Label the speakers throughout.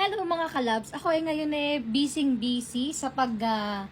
Speaker 1: Hello mga kalabs. Ako ay ngayon eh busy busy sa pag ah,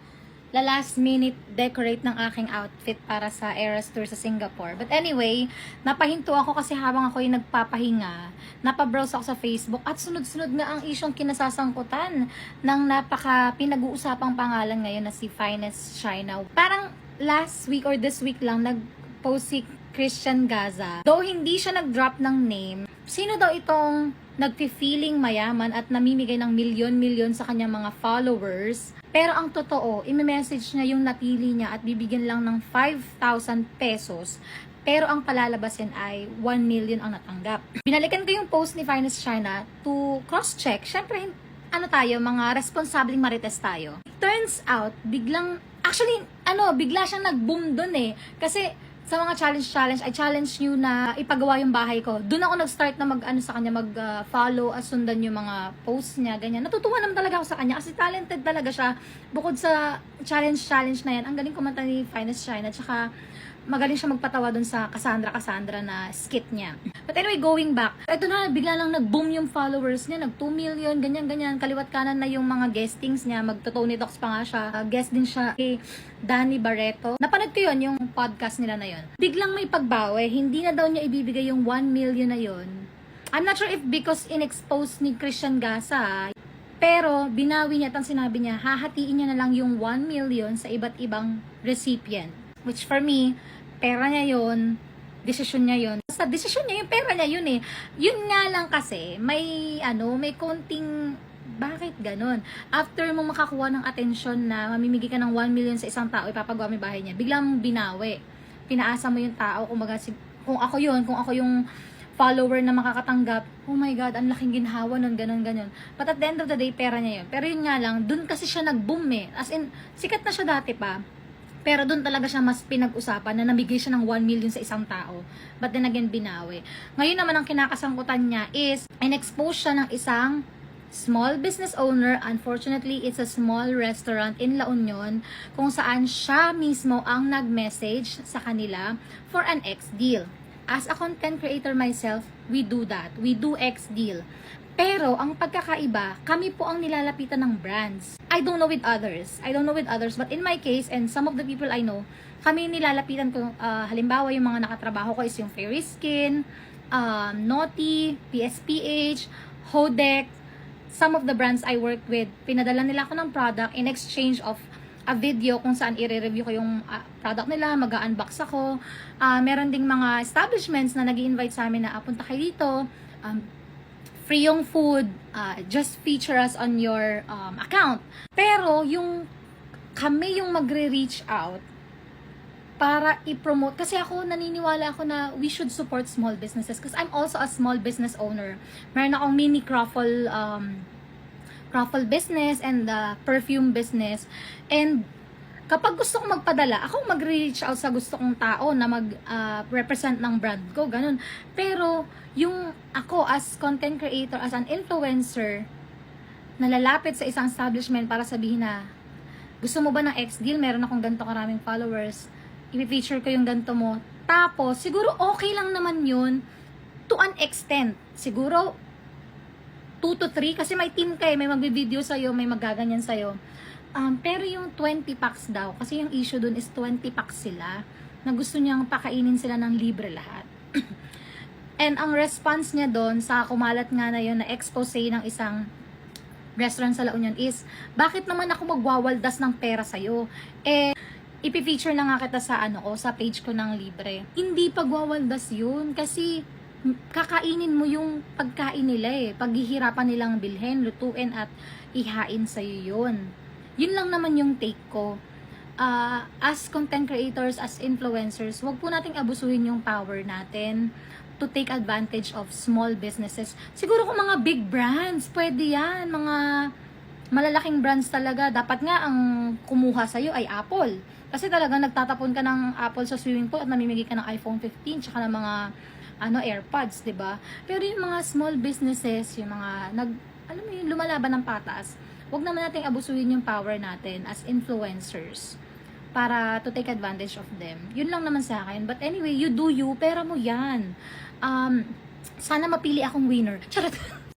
Speaker 1: la last minute decorate ng aking outfit para sa Eras Tour sa Singapore. But anyway, napahinto ako kasi habang ako ay nagpapahinga, napabrowse ako sa Facebook at sunod-sunod na ang isyong kinasasangkutan ng napaka pinag-uusapang pangalan ngayon na si Finest China. Parang last week or this week lang nag-post si Christian Gaza. Though hindi siya nag-drop ng name, sino daw itong nagpi-feeling mayaman at namimigay ng milyon-milyon sa kanyang mga followers. Pero ang totoo, imi-message niya yung napili niya at bibigyan lang ng 5,000 pesos. Pero ang palalabasin ay 1 million ang natanggap. Binalikan ko yung post ni Finest China to cross-check. Siyempre, ano tayo, mga responsableng marites tayo. Turns out, biglang, actually, ano, bigla siyang nag-boom dun eh. Kasi, sa mga challenge-challenge, I challenge you na ipagawa yung bahay ko. Doon ako nag-start na mag-ano sa kanya, mag-follow at sundan yung mga posts niya, ganyan. Natutuwa naman talaga ako sa kanya kasi talented talaga siya. Bukod sa challenge-challenge na yan, ang galing kumanta ni Finest China, tsaka magaling siya magpatawa dun sa Cassandra Cassandra na skit niya. But anyway, going back, ito na, bigla lang nag-boom yung followers niya, nag 2 million, ganyan-ganyan, kaliwat kanan na yung mga guestings niya, mag-Tony Talks pa nga siya, Uh, guest din siya kay Danny Barreto. Napanood ko yun, yung podcast nila na yun. Biglang may pagbawi, hindi na daw niya ibibigay yung 1 million na yun. I'm not sure if because in-expose ni Christian Gasa, pero binawi niya at sinabi niya, hahatiin niya na lang yung 1 million sa iba't ibang recipient. Which for me, pera niya yon desisyon niya yon Sa desisyon niya, yung pera niya yun eh. Yun nga lang kasi, may ano, may konting bakit ganon? After mo makakuha ng atensyon na mamimigay ka ng 1 million sa isang tao, ipapagawa mo bahay niya, biglang binawi. Pinaasa mo yung tao, kung, si, kung ako yun, kung ako yung follower na makakatanggap, oh my God, ang laking ginhawa nun, ganon, ganon. But at the end of the day, pera niya yun. Pero yun nga lang, dun kasi siya nag-boom eh. As in, sikat na siya dati pa. Pero doon talaga siya mas pinag-usapan na namigay siya ng 1 million sa isang tao. But then again, binawi. Ngayon naman ang kinakasangkutan niya is, in-expose siya ng isang small business owner. Unfortunately, it's a small restaurant in La Union kung saan siya mismo ang nag-message sa kanila for an ex-deal. As a content creator myself, we do that. We do ex-deal. Pero, ang pagkakaiba, kami po ang nilalapitan ng brands. I don't know with others. I don't know with others. But in my case, and some of the people I know, kami nilalapitan ko, ah, halimbawa yung mga nakatrabaho ko is yung Fairy Skin, um, Naughty, PSPH, Hodek, some of the brands I worked with, pinadala nila ako ng product in exchange of a video kung saan i-review ko yung ah, product nila, mag-unbox ako. Ah, meron ding mga establishments na nag invite sa amin na apunta kayo dito. Um, free yung food, ah, just feature us on your um, account. Pero yung kami yung magre-reach out para i-promote. Kasi ako, naniniwala ako na we should support small businesses because I'm also a small business owner. Meron akong mini croffle um, croffle business and the perfume business. And kapag gusto kong magpadala, ako mag-reach out sa gusto kong tao na mag-represent ng brand ko, ganun. Pero, yung ako as content creator, as an influencer, nalalapit sa isang establishment para sabihin na, gusto mo ba ng X-Deal? Meron akong ganito karaming followers. I-feature ko yung ganito mo. Tapos, siguro okay lang naman yun to an extent. Siguro, 2 to 3 kasi may team kayo, may magbi-video sa'yo, may magaganyan sa'yo. Um, pero yung 20 packs daw, kasi yung issue dun is 20 packs sila na gusto niyang pakainin sila ng libre lahat. And ang response niya doon sa kumalat nga na yun na expose ng isang restaurant sa La Union is, bakit naman ako magwawaldas ng pera sa'yo? Eh, ipifeature na nga kita sa ano ko, sa page ko ng libre. Hindi pagwawaldas yun kasi kakainin mo yung pagkain nila eh. Paghihirapan nilang bilhin, lutuin at ihain sa'yo yun. Yun lang naman yung take ko. Ah, as content creators, as influencers, wag po nating abusuhin yung power natin to take advantage of small businesses. Siguro kung mga big brands, pwede yan. Mga malalaking brands talaga. Dapat nga ang kumuha sa'yo ay Apple. Kasi talaga nagtatapon ka ng Apple sa swimming pool at namimigay ka ng iPhone 15 tsaka ng mga ano AirPods, 'di ba? Pero yung mga small businesses, yung mga nag alam mo yung lumalaban ng patas, wag naman nating abusuhin yung power natin as influencers para to take advantage of them. Yun lang naman sa akin. But anyway, you do you, pera mo yan. Um, sana mapili akong winner. Charot.